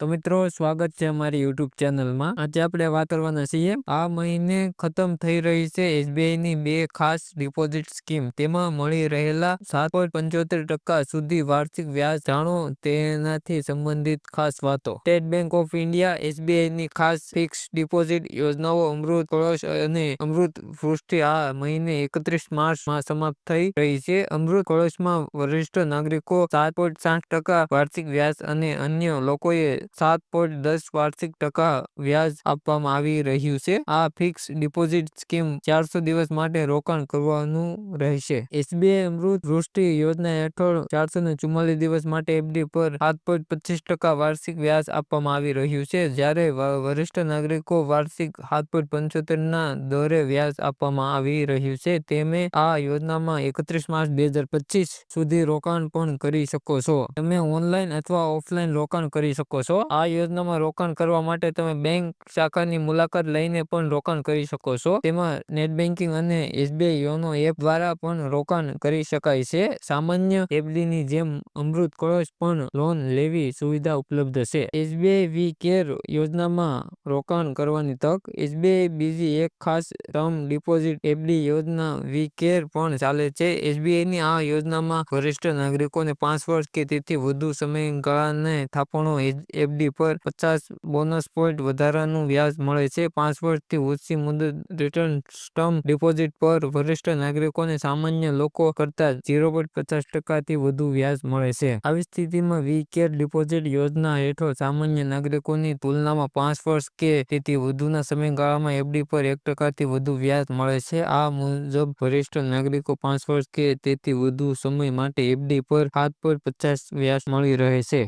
તો મિત્રો, સ્વાગત છે અમારી યુટ્યુબ ચેનલમાં. આજે આપણે વાત કરવાના છીએ, આ મહિને ખતમ થઈ રહી છે એસબીઆઈ ની બે ખાસ ડિપોઝિટ સ્કીમ. તેમાં મળી રહેલા સાત પંચોતેર ટકા સુધી વાર્ષિક વ્યાજ જાણો તેનાથી સંબંધિત ખાસ વાતો. State Bank of India SBI ની ખાસ ફિક્સ ડિપોઝિટ યોજનાઓ અમૃત કળશ અને અમૃત વૃષ્ટિ આ મહિને એકત્રીસ માર્ચમાં સમાપ્ત થઈ રહી છે. અમૃત કળશમાં વરિષ્ઠ નાગરિકો સાત પોઈન્ટ સાઠ ટકા વાર્ષિક વ્યાજ અને અન્ય લોકોએ સાત પોઈન્ટ દસ વાર્ષિક ટકા વ્યાજ આપવામાં આવી રહ્યું છે. આ ફિક્સ ડિપોઝિટ સ્કીમ ચારસો દિવસ માટે રોકાણ કરવાનું રહેશે. એસબીઆઈ અમૃત વૃષ્ટિ યોજના હેઠળ ચારસો ને ચુમ્માલીસ દિવસ માટે એફડી પર સાત પોઈન્ટ પચીસ ટકા વાર્ષિક વ્યાજ આપવામાં આવી રહ્યું છે. જ્યારે વરિષ્ઠ નાગરિકો વાર્ષિક સાત પોઈન્ટ પંચોતેર ના દરે વ્યાજ આપવામાં આવી રહ્યું છે. તેમે આ યોજનામાં એકત્રીસ માર્ચ બે હજાર પચીસ સુધી રોકાણ પણ કરી શકો છો. તમે ઓનલાઈન અથવા ઓફલાઈન રોકાણ કરી શકો છો. આ યોજનામાં રોકાણ કરવા માટે તમે બેંક શાખાની મુલાકાત લઈને પણ રોકાણ કરી શકો છો. તેમાં નેટ બેન્કિંગ અને એસબીઆઈ યોનો એપ દ્વારા પણ રોકાણ કરી શકાય છે. સામાન્ય એફડીની જેમ અમૃત કળશ પણ લોન લેવી સુવિધા ઉપલબ્ધ છે. એસબીઆઈ વી કેર યોજનામાં રોકાણ કરવાની તક. એસબીઆઈ બીજી એક ખાસ ટર્મ ડિપોઝિટ એફડી યોજના વી કેર પણ ચાલે છે. એસબીઆઈની આ યોજનામાં વરિષ્ઠ નાગરિકોને પાંચ વર્ષ કે તેથી વધુ સમયગાળાને થાપણો એફડી પર પચાસ બોનસ પોઈન્ટ વધારાનું વ્યાજ મળે છે. પાંચ વર્ષથી ઓછી મુદત રિટર્ન સ્ટમ ડિપોઝિટ પર વરિષ્ઠ નાગરિકોને સામાન્ય લોકો કરતા ઝીરો પોઈન્ટ પચાસ ટકાથી વધુ વ્યાજ મળે છે. આવી સ્થિતિમાં વી કેર ડિપોઝિટ યોજના હેઠળ સામાન્ય નાગરિકોની તુલનામાં પાંચ વર્ષ કે તેથી વધુના સમયગાળામાં એફડી પર એક ટકાથી વધુ વ્યાજ મળે છે. આ મુજબ વરિષ્ઠ નાગરિકો પાંચ વર્ષ કે તેથી વધુ સમય માટે એફડી પર સાત પર પચાસ વ્યાજ મળી રહે છે.